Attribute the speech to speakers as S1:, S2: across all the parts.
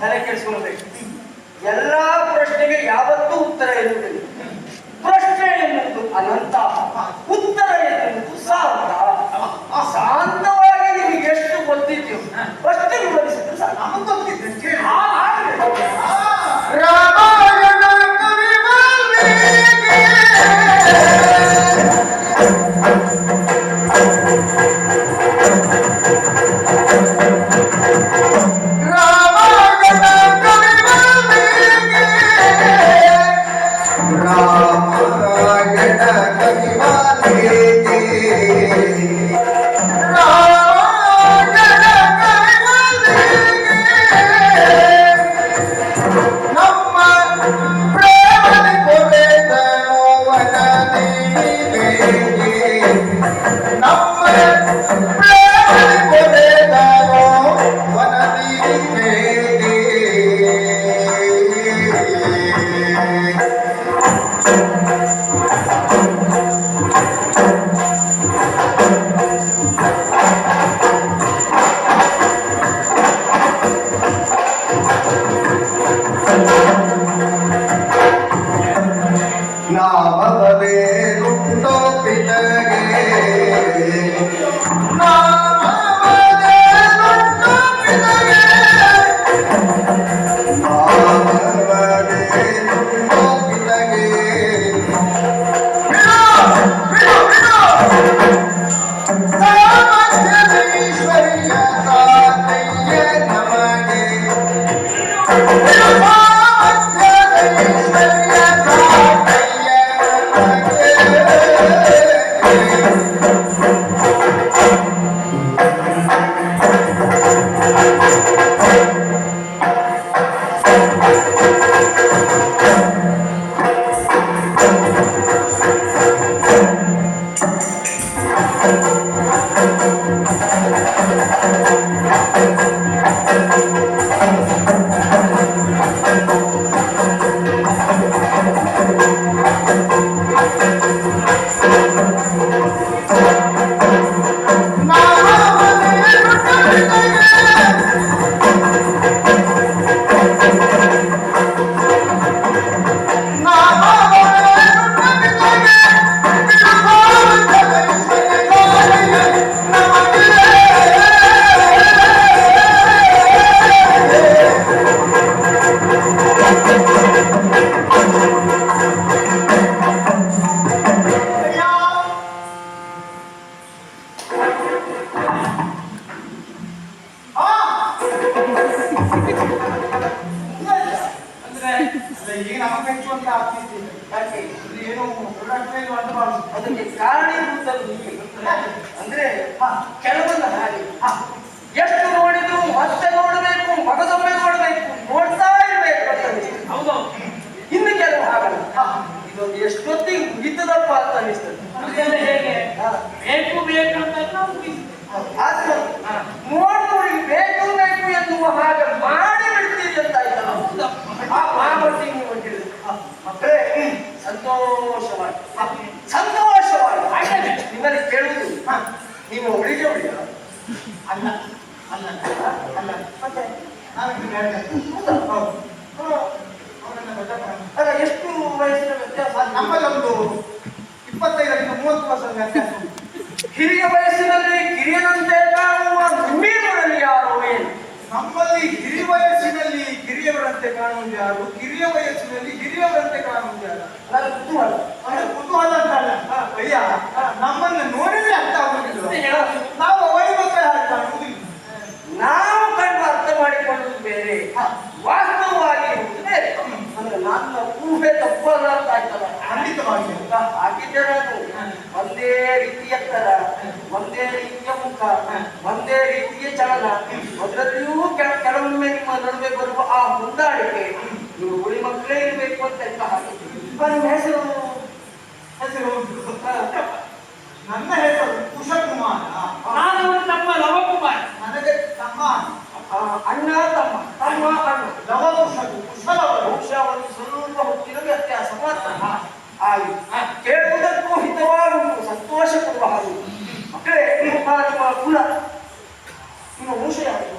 S1: ತಲೆ ಕೆಡಿಸ್ಕೊಳ್ಬೇಕು ಎಲ್ಲ ಪ್ರಶ್ನೆಗೆ ಯಾವತ್ತೂ ಉತ್ತರ ಇರುವುದಿಲ್ಲ. ಪ್ರಶ್ನೆ ಎನ್ನುವುದು ಅನಂತ Yeah.
S2: ಏನು ಉಳ್ಳಾಗಡ್ಡೆ ಅಂತ
S1: ಅದಕ್ಕೆ ಕಾರಣೀಭೂತರು ನೀವೇ ಅಂದ್ರೆ ಕೆಲವೊಂದು ಹಾಗೆ. ಎಷ್ಟು ನೋಡಿದ್ರು ಮತ್ತೆ ನೋಡಬೇಕು ಮಗದೊಮ್ಮೆ ನೋಡಬೇಕು ನೋಡ್ತಾ ಇರ್ಬೇಕು
S3: ಹೌದು.
S1: ಇನ್ನು ಕೆಲವು ಹಾಗಲ್ಲ. ಇದೊಂದು ಎಷ್ಟೊತ್ತಿಗೆ ಮುಗಿತದಪ್ಪ ಅಂತ ಅನಿಸ್ತದೆ
S3: ಹೇಗೆ? ಬೇಕು ಬೇಕು ಅಂತ ನಾವು
S1: ಆದ್ರೆ ನೋಡ್ ನೋಡಿ ಬೇಕು ಬೇಕು ಎನ್ನುವ ಹಾಗೆ ಮಾಡಿ ಬಿಡ್ತೀರಿ ಅಂತ ಆಯ್ತಲ್ಲ ಆ ಮಹಾಭರ್ತಿ ನೀವು ಹೊಂಟಿದ್ರು ಮಕ್ಕಳೇ ಸಂತೋಷವಾಗಿ ಹ, ಸಂತೋಷವಾಗಿ
S3: ಆಯ್ತದೆ.
S1: ನಿಮ್ಮಲ್ಲಿ ಕೇಳುವುದು ಹ, ನೀವು ಉಳಿಗೆ ಉಳಿಯ
S2: ಅಲ್ಲ ಅಲ್ಲ ಅಲ್ಲ
S1: ಮತ್ತೆ
S2: ನಾವಿನ್ನು ಬೇಡ
S1: ಹೌದಾ?
S2: ಹೌದು
S1: ಹ,
S2: ಅವರನ್ನ ದೊಡ್ಡಪ್ಪನ
S1: ಅಲ್ಲ ಎಷ್ಟು ವಯಸ್ಸಿನ ವ್ಯತ್ಯಾಸ
S2: ನಮ್ಮಲ್ಲೊಂದು ಇಪ್ಪತ್ತೈದರಿಂದ ಮೂವತ್ತು ವರ್ಷದ ವ್ಯತ್ಯಾಸ ಉಂಟು.
S1: ಹಿರಿಯ ವಯಸ್ಸಿನಲ್ಲಿ ಕಿರಿಯನಂತೆ ಕಾಣುವ ನಿಮ್ಮೀರರಲ್ಲಿ ಯಾರು ಏನು
S2: ನಮ್ಮಲ್ಲಿ ಹಿರಿಯ ವಯಸ್ಸಿನಲ್ಲಿ ಯಾರು ಕಿರಿಯ ವಯಸ್ಸಿನಲ್ಲಿ ಹಿರಿಯವರಂತೆ ಕಾಣುವುದು ಯಾರು
S1: ನನ್ನ ಕುತೂಹಲ.
S2: ಅಂದ್ರೆ ಕುತೂಹಲ ಅಂತ ಅಲ್ಲ. ಅಯ್ಯ ನಮ್ಮನ್ನು ನೋಡಿದ್ರೆ ಅರ್ಥ ಆಗುದಿಲ್ಲ. ನಾವು ಅವಳಿ ಮಕ್ಕಳ ಅರ್ಥ ಆಗುದಿಲ್ಲ
S1: ನಾವು ಕಂಡು ಅರ್ಥ ಮಾಡಿಕೊಳ್ಳುವುದು ಬೇರೆ. ವಾಸ್ತವವಾಗಿ ಬೇರೆ ಅಂದ್ರೆ ನನ್ನ ಊಹೆ ತಪ್ಪಲ್ಲ ಅಂತ ಆಯ್ತಲ್ಲ
S2: ಖಂಡಿತವಾಗಿ
S1: ಹಾಗಿದ್ದರೆ ಅದು. ಒಂದೇ ರೀತಿಯ ತರ. ಒಂದೇ ರೀತಿಯ ಮುಖ ಒಂದೇ ರೀತಿಯ ಚಲನ ಅದರಲ್ಲಿಯೂ ಕೆಲ- ಕೆಲವೊಮ್ಮೆ ನಿಮ್ಮ ನಡುವೆ ಬರುವ ಆ ಹೊಂದಾಣಿಕೆ ನೀವು ಹುಳಿ ಮಕ್ಕಳೇ ಇರಬೇಕು ಅಂತ ಎಲ್ಲ ನಿಮ್ಮ ಹೆಸರು
S2: ಹೆಸರು ನನ್ನ ಹೆಸರು ಕುಶಕುಮಾರ
S3: ನಾನು ನಮ್ಮ ಲವಕುಮಾರ್.
S2: ನನಗೆ ತಮ್ಮ
S1: ಅಣ್ಣ ತಮ್ಮ ತಮ್ಮ ಅಣ್ಣ
S2: ಲವ ಕುಶಕು ಕುಶಲವರು
S1: ಬಹುಶಃ ಒಂದು ಸ್ವಲ್ಪ ಹೊತ್ತಿನ ವ್ಯತ್ಯಾಸ ಮಾತ್ರ. ಆಯ್ತು ಕೇಳುವುದಕ್ಕೂ ಹಿತವಾಗುವುದು. ಕುಲ ನಿಮ್ಮ ವಂಶ ಯಾವುದು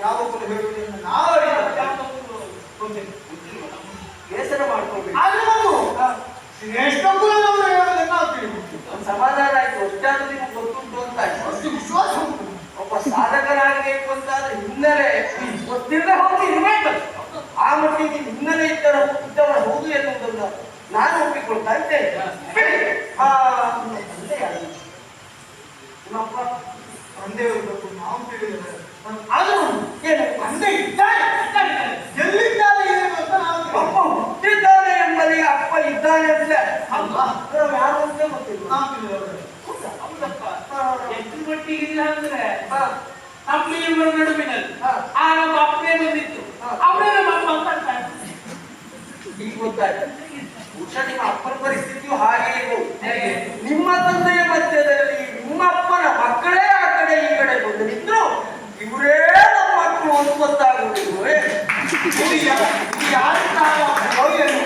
S2: ಯಾವ ಕುಲ ಹೇಳುವುದಿಲ್ಲ ಬೇಸರ ಮಾಡ್ಕೋಬೇಕು ಶ್ರೇಷ್ಠ ಕುಲದವರು ಹೇಳೋದನ್ನ
S1: ಒಂದು ಸಮಾಧಾನ ಆಯ್ತು ಅಷ್ಟಾದ್ರೂ ನಿಮ್ಗೆ ಗೊತ್ತುಂಟು ಅಂತ
S2: ಅಷ್ಟು ವಿಶ್ವಾಸ ಉಂಟು
S1: ಒಬ್ಬ ಸಾಧಕರಾಗಬೇಕು ಅಂತ ಆದ್ರೆ ಹಿನ್ನೆಲೆ ಗೊತ್ತಿಲ್ಲದೆ ಹೋಗಿ ಇರಬೇಕು ಆ ಮಟ್ಟಿಗೆ ಹಿನ್ನೆಲೆ ಇದ್ದರೆ ಇದ್ದವರ ಹೌದು ಎನ್ನುವುದನ್ನು ನಾನು ಒಪ್ಪಿಕೊಳ್ತಾ ಇದ್ದೇನೆ
S2: ತಂದೆಯವರು ಇರಬೇಕು ನಾವು ತಿಳಿದರೆ ಆದರೂ
S1: ಏನು
S2: ತಂದೆ ಇದ್ದಾನೆ ಎಲ್ಲಿದ್ದಾನೆ ಏನು ಅಂತ ನಾವು
S1: ಅಪ್ಪ ಹುಟ್ಟಿದ್ದಾನೆ ಎಂಬಲ್ಲಿ ಅಪ್ಪ ಇದ್ದಾನೆ
S2: ಅಂತ
S1: ಅಲ್ಲ ಯಾರು ಅಂತ ಗೊತ್ತಿಲ್ಲ.
S2: ನಾವು ತಿಳಿದವರು
S3: ಹೌದಪ್ಪ. ಎಷ್ಟು ಮಟ್ಟಿಗೆ ಇಲ್ಲ ಅಂದ್ರೆ ಅಪ್ಪಿ ಇವರ ನಡುವಿನಲ್ಲಿ. ಆ ನಮ್ಮ ಅಪ್ಪನೇ ಬಂದಿತ್ತು. ಅವರೇ ನಮ್ಮ ಅಪ್ಪ ಅಂತ.
S1: ಈಗ ಗೊತ್ತಾಯ್ತು. ಬಹುಶಃ ನಿಮ್ಮ ಅಪ್ಪನ ಪರಿಸ್ಥಿತಿಯು ಹಾಗೆ ಇರ್ಬೋದು.
S3: ಹೇಗೆ?
S1: ನಿಮ್ಮ ತಂದೆಯ ಮಧ್ಯದಲ್ಲಿ ನಿಮ್ಮ ಅಪ್ಪನ ಮಕ್ಕಳೇ ಆ ಕಡೆ ಈ ಕಡೆ ಬಂದಿದ್ರು ಇವರೇ ನಮ್ಮ ಮಕ್ಕಳು ಅಂತ
S2: ಏನು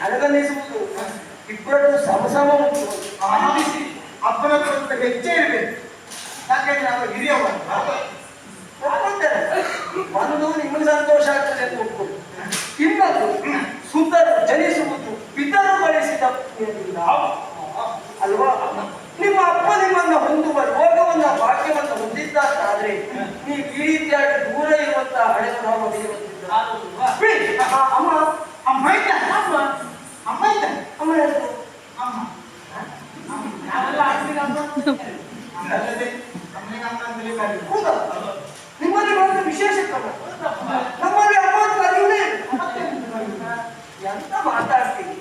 S1: ನನಗನ್ನಿಸುವುದು ಇಬ್ಬರದ್ದು ಸಮಸಮ
S2: ಆನಂದಿಸಿ ಅಪ್ಪನ ಸ್ವಲ್ಪ ಹೆಚ್ಚೇ ಇರಬೇಕು. ಯಾಕೆಂದ್ರೆ ಅವರು
S1: ಒಪ್ಕೊಳ್ತೇನೆ ಒಂದು ನಿಮಗೆ ಸಂತೋಷ ಆಗ್ತದೆ ಅಂತ ಒಪ್ಕೊಂಡು ಇನ್ನೊಂದು ಸುಂದರ ಜನಿಸುವುದು ಪಿತರು ಗಳಿಸಿದ ಅಲ್ವಾ? ನಿಮ್ಮ ಅಪ್ಪ ನಿಮ್ಮನ್ನ ಹೊಂದುವ ರೋಗವನ್ನ ಭಾಗ್ಯವನ್ನ ಹೊಂದಿದ್ದಾದ್ರೆ ನೀವು ಈ ರೀತಿಯಾಗಿ ದೂರ ಇರುವಂತಹ ಹಳೆ ನಿಮ್ಮಲ್ಲಿ ಬಂದ
S3: ವಿಶೇಷ
S1: ಅಮ್ಮ
S2: ಅಮ್ಮ ಇದ್ದಾನೆ
S3: ಅಮ್ಮ
S2: ಅಮ್ಮ ಇದ್ದಾನೆ
S1: ಅಮ್ಮ ಹೇಳ್ತಾರೆ
S2: ಅಮ್ಮ.
S3: ನಾವೆಲ್ಲ ಅಪ್ಪನಿಗೆ ಅಮ್ಮ? ಅಂತ ಕರೀತೀವಿ.
S2: ಅಲ್ಲದೆ ಅಮ್ಮನಿಗೆ ಅಮ್ಮ ಅಂತಲೇ ಕರೀತಾರೆ.
S1: ಹೌದಾ ನಿಮ್ಮಲ್ಲಿ ಬಂದ ವಿಶೇಷ ಕ್ರಮ
S3: ಹೌದಪ್ಪ.
S1: ನಮ್ಮಲ್ಲಿ ಅಮ್ಮ ಅಂತ ಕರೆಯುವುದೇ ಇಲ್ಲ. ಎಂತ ಮಾತಾಡ್ತೀವಿ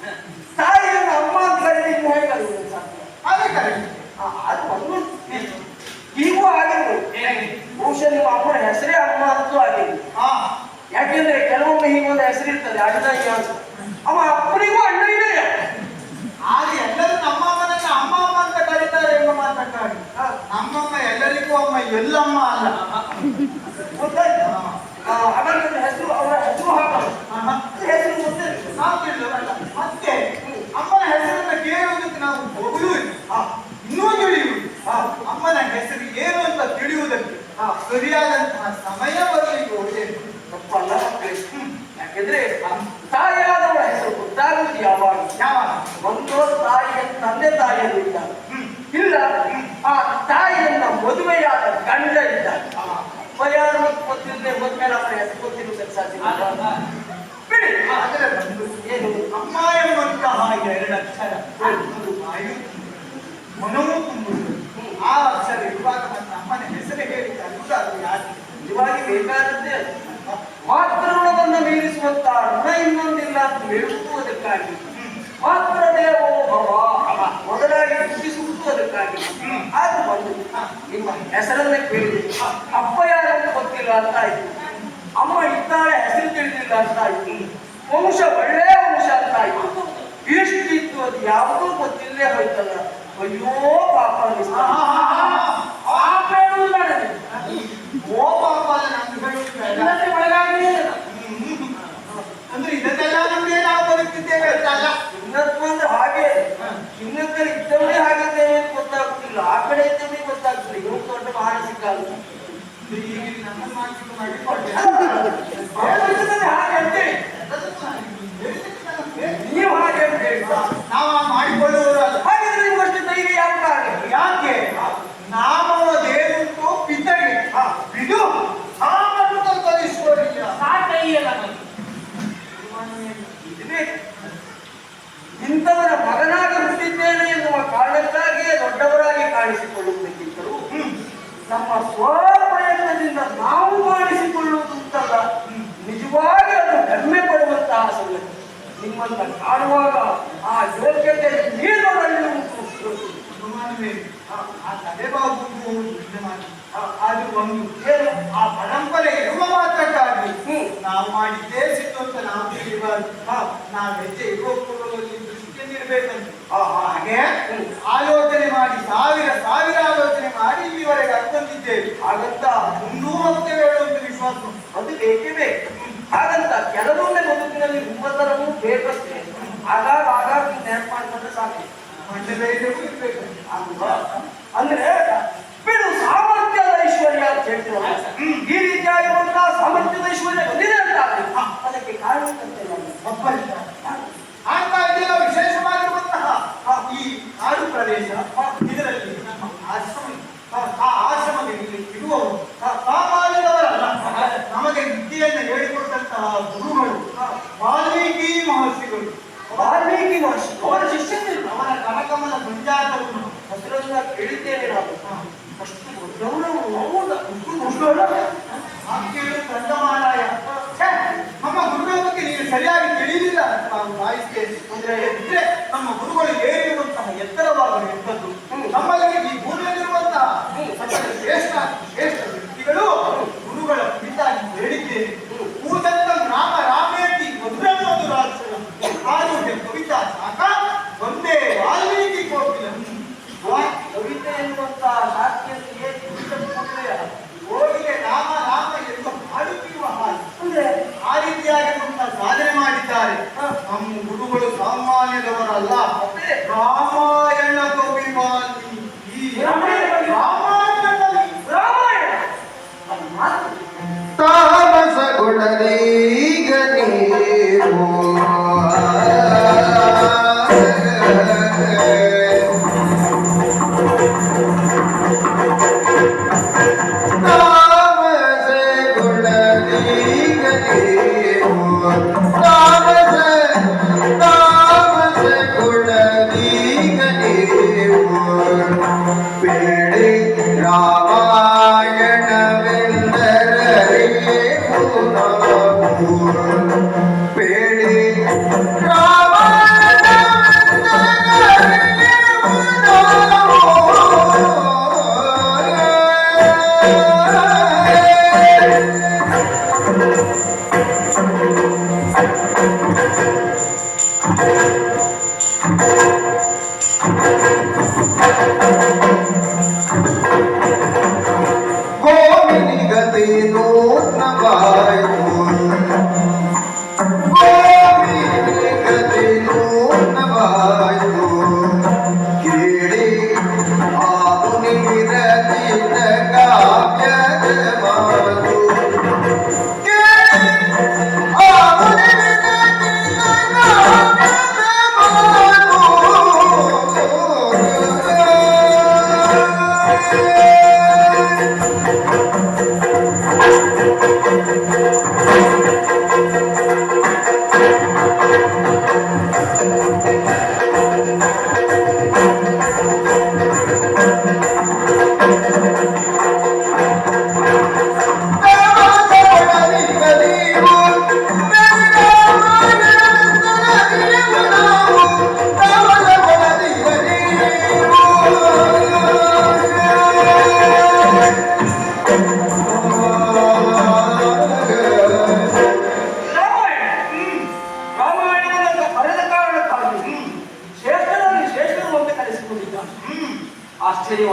S1: ತಾಯಿಯನ್ನು ಅಮ್ಮ ಅಂತ ಕರೀಲಿಕ್ಕೆ ಹೇಗೆ ಕರೆಯುವುದು ಸಾಧ್ಯ
S2: ಅದೇ ಕರೀತಾರೆ.
S1: ಆ, ಅದು ಒಂದು ಈಗೂ ಆಗಿರ್ಬೋದು
S3: ಹೇಗೆ?
S1: ಬಹುಶಃ ನಿಮ್ಮ ಅಮ್ಮನ ಹೆಸರೇ ಅಮ್ಮ ಅಂತೂ ಆಗಿದೆ
S2: ಹಾ
S1: ಯಾಕೆಂದ್ರೆ ಕೆಲವೊಮ್ಮೆ ಹೀಗೊಂದು ಹೆಸರಿರ್ತದೆ ಅಣ್ಣಯ್ಯ ಅಂತ ಅವ ಅಪ್ಪನಿಗೂ ಅಣ್ಣಯ್ಯನೇ
S2: ಆಗ ಎಲ್ಲರೂ ನಮ್ಮ ಅಮ್ಮನನ್ನ ಅಮ್ಮ ಅಮ್ಮ ಅಂತ ಕರೀತಾರೆ ಎಂಬ ಮಾತಕ್ಕಾಗಿ
S1: ಹಾ.
S2: ನಮ್ಮಮ್ಮ ಎಲ್ಲರಿಗೂ ಅಮ್ಮ ಎಲ್ಲಮ್ಮ ಅಲ್ಲ.
S1: ಗೊತ್ತಾಯ್ತಾ? ಹಾಗಾದ್ರೆ ಹೆಸರು ಅವರ ಹೆಸರು ಹಾಕೋದು. ಹೆಸರು ಮುಂದೆ
S2: ನಾವು ತಿಳಿದವರಲ್ಲ. ಮತ್ತೆ ಅಮ್ಮನ ಹೆಸರನ್ನ ಕೇಳುವುದಕ್ಕೆ ನಾವು ಹೊಗಳುವುದು. ಇನ್ನೂ ತಿಳಿಯುವುದು. ಅಮ್ಮನ ಹೆಸರು ಏನು ಅಂತ ತಿಳಿಯುವುದಕ್ಕೆ
S1: ಆ
S2: ಸರಿಯಾದಂತಹ ಸಮಯ ಬರಲಿಕ್ಕೆ ಹೋಗಿದೆ.
S1: ತಪ್ಪಲ್ಲ. ಮಕ್ಕಳೇ ಯಾಕೆಂದ್ರೆ ತಾಯಿಯಾದವರ ಹೆಸರು ಗೊತ್ತಾಗುವುದು ಯಾವಾಗ?
S2: ಯಾವಾಗ?
S1: ಒಂದು ತಾಯಿಯ ತಂದೆ ತಾಯಿಯನ್ನು ಇದ್ದಾಗ ಇಲ್ಲ. ಆ ತಾಯಿಯನ್ನ ಮದುವೆಯಾದ ಗಂಡ ಇದ್ದ ಯಾರು ಗೊತ್ತಿರದೆ ಹೋದ್ಮೇಲೆ ಅವರ ಹೆಸರು ಗೊತ್ತಿರುವುದಕ್ಕೆ ಸಾಧ್ಯ
S2: ಅದರ
S1: ಏನು
S2: ಅಮ್ಮ ಎಂಬಂತಹ ಎರಡು ಅಕ್ಷರ ವಾಯು ಮನವೂ ಆ ಅಕ್ಷರ ಇರುವಾಗ ನನ್ನ ಅಮ್ಮನ ಹೆಸರು ಹೇಳಿ ಅದು ಯಾರು
S1: ನಿಜವಾಗಿ ಬೇಕಾದದ್ದೇ ಮಾತೃಗುಣವನ್ನು ಮೀರಿಸುವಂತ ಋಣ ಇನ್ನೊಂದಿಲ್ಲ ಅಂತ ಹೇಳುವುದಕ್ಕಾಗಿ. ಮಾತ್ರ ದೇವೋ ಭವ. ಮೊದಲಾಗಿ ದುಃಖಿಸುವುದು ಅದಕ್ಕಾಗಿ ಆದ್ರೆ ಬಂದು ನಿಮ್ಮ ಹೆಸರನ್ನೇ ಕೇಳಿ ಅಪ್ಪ ಯಾರು ಗೊತ್ತಿಲ್ಲ ಅಂತ ಆಯ್ತು. ಅಮ್ಮ ಇದ್ದಾಳೆ, ಹೆಸರು ತಿಳಿದಿಲ್ಲ ಅಂತ ಆಯ್ತು. ವಂಶ ಒಳ್ಳೆಯ ವಂಶ ಅಂತ ಆಯ್ತು. ಇಷ್ಟಿತ್ತು ಅದು ಯಾವುದೂ ಗೊತ್ತಿಲ್ಲೇ ಹೋಯ್ತಲ್ಲ. ಅಯ್ಯೋ, ಪಾಪ
S3: ಹೇಳುವುದಿಲ್ಲ ನನಗೆ.
S2: ಓ ಪಾಪ ಅಲ್ಲ ನಂದು ಹೇಳುವುದು ಬೇಡ.
S3: ಎಲ್ಲದಕ್ಕೆ ಒಳಗಾಗಿಯೇ ಇಲ್ಲ.
S2: ಅಂದ್ರೆ ಇದನ್ನೆಲ್ಲ ನಮ್ಗೆ ನಾವು ಬದುಕ್ತಿದ್ದೇವೆ ಅಂತ ಅಲ್ಲ
S1: ಹಿನ್ನತ್ವ ಅಂದ್ರೆ ಹಾಗೆ ಹಿನ್ನತ್ತಲ್ಲಿ ಇದ್ದವನೇ ಹಾಗಿದ್ದೇವೆ ಅಂತ ಗೊತ್ತಾಗುತ್ತಿಲ್ಲ ಆ ಕಡೆ ಇದ್ದವನೇ ಗೊತ್ತಾಗ್ತಿಲ್ಲ ಇವ್ರು ದೊಡ್ಡ ಮಾನಸಿಕ ಅಲ್ಲ
S2: ಈಗ ನಮ್ಮನ್ನು ಮಾನಸಿಕ ಮಾಡಿಕೊಂಡೆ.
S1: ಹೇಳುವುದನ್ನೇ ಹಾಗೆ ಅಂತೇಳಿ ನೀವು ಹಾಗೆ ಅಂತ ಹೇಳಿ
S2: ನಾವು ಆ ಮಾಡಿಕೊಳ್ಳುವವರಲ್ಲ
S1: ಹಾಗಿದ್ರೆ ನಿಮ್ಮಷ್ಟು ಧೈರ್ಯ ಯಾವ ಕಾರಣ
S2: ಯಾಕೆ ನಾಮವ ದೇವಂತೋ ಪಿತಗೆ ಇದು ಸಾಮರ್ಥ್ಯ ಕಲಿಸುವವರಿಲ್ಲ
S3: ಸಾಧ್ಯ ಇಲ್ಲ ನನಗೆ.
S1: ಇದೇ ಇಂಥವರ ಮಗನಾಗಿ ಹುಟ್ಟಿದ್ದೇನೆ ಎನ್ನುವ ಕಾರಣಕ್ಕಾಗಿಯೇ ದೊಡ್ಡವರಾಗಿ ಕಾಣಿಸಿಕೊಳ್ಳುವುದಕ್ಕಿಂತಲೂ ನಮ್ಮ ಸ್ವಪ್ರಯತ್ನದಿಂದ ನಾವು ಮಾಡಿಸಿಕೊಳ್ಳುವುದು ಉಂಟಲ್ಲ ನಿಜವಾಗಿ ಅದು ಹೆಮ್ಮೆ ಪಡುವಂತಹ ಸಂಗತಿ ನಿಮ್ಮನ್ನ ಕಾಣುವಾಗ ಆ ಯೋಗ್ಯತೆ
S2: ಇಲ್ಲ. ಆ ತಲೆಬಾಗುವುದು ವಿದ್ಯಮಾನ. ಆ, ಅದು ಒಂದು
S1: ಏನು
S2: ಆ ಪರಂಪರೆ ಇರುವ ಮಾತ್ರಕ್ಕಾಗಿ. ನಾವು ಮಾಡಿದ್ದೇ ಸಿಟ್ಟು ಅಂತ ನಾವು ತಿಳಿಬಾರ್ದು ನಾವು ಹೆಜ್ಜೆ ಇರುವಲ್ಲಿ ದೃಷ್ಟಿಯಲ್ಲಿರ್ಬೇಕಂತ
S1: ಆ, ಆ,
S2: ಹಾಗೆ. ಆಲೋಚನೆ ಮಾಡಿ ಸಾವಿರ ಸಾವಿರ ಆಲೋಚನೆ ಮಾಡಿ ಇಲ್ಲಿವರೆಗೆ ಬಂದಿದ್ದೇವೆ
S1: ಹಾಗಂತ
S2: ಮುನ್ನೂರು ಅಂತ ಹೇಳುವಂತ ವಿಶ್ವಾಸ.
S1: ಅದು ಬೇಕೇ ಬೇಕು ಹಾಗಂತ ಕೆಲವೊಮ್ಮೆ ಬದುಕಿನಲ್ಲಿ ಉಪತರವೂ ಬೇಕಷ್ಟೇ ಆಗಾಗ ಆಗಾಗ ನೆನಪು ಮಾಡ್ಕೊಂಡ್ರೆ ಸಾಕು
S2: ಮಂಡ್ಯದ ಇಲ್ಲವೂ ಇರ್ಬೇಕು
S1: ಅಲ್ವಾ? ಅಂದ್ರೆ
S4: Esta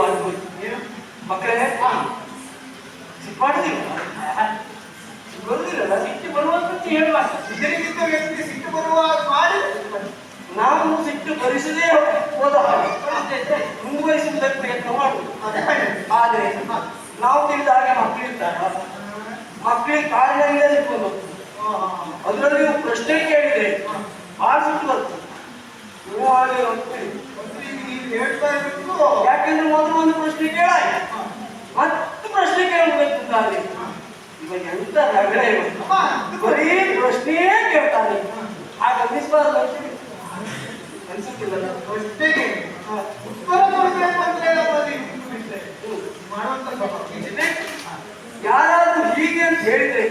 S4: ರಾಮಾಯಣ
S1: ಮಕ್ಕಳೇ? ಸಿಟ್ಟಾಡ್ತೀವಿ ಬರುದಿಲ್ಲ ಸಿಟ್ಟು ಬರುವಂತ ಹೇಳುವ.
S4: ಇದರಿಂದ ವ್ಯಕ್ತಿ ಸಿಟ್ಟು ಬರುವ ಹಾಗೆ ಮಾಡಿ
S1: ನಾವು ಸಿಟ್ಟು ಭರಿಸದೇ ಹೋದ ಹಾಗೆ. ಮುಂದುವರಿಸುವುದಕ್ಕೆ ಪ್ರಯತ್ನ ಮಾಡುವುದು. ಆದರೆ ನಾವು ತಿಳಿದ ಹಾಗೆ ಮಕ್ಕಳಿರ್ತಾರೆ ಮಕ್ಕಳಿಗೆ ಕಾರ್ಯ ಇಟ್ಕೊಂಡು ಅದರಲ್ಲಿ ಪ್ರಶ್ನೆ ಕೇಳಿದ್ರೆ ಆ ಸಿಟ್ಟು ಬರ್ತದೆ. ನೀವು
S4: ಹೇಳ್ತಾ ಇರಬೇಕು.
S1: ಯಾಕಂದ್ರೆ ಮೊದಲು ಒಂದು ಪ್ರಶ್ನೆ ಕೇಳಾಯ್ತು. ಕೇಳ್ತಾನೆ ಇವಾಗ ಎಂತ
S4: ನಗರ
S1: ಬರೀ ಪ್ರಶ್ನೆಯೇ ಕೇಳ್ತಾನೆ ಆ ಗಮನಿಸಬಾರ್ದು ಅನ್ಸುತ್ತಿಲ್ಲ
S4: ಪ್ರಶ್ನೆಗೆ ಉತ್ತರ ಕೊಡಬೇಕು ಅಂತ ಹೇಳಬಾರಿ ಮಾಡುವಂತ ಯಾರಾದ್ರೂ ಹೀಗೆ ಅಂತ ಹೇಳಿದ್ರೆ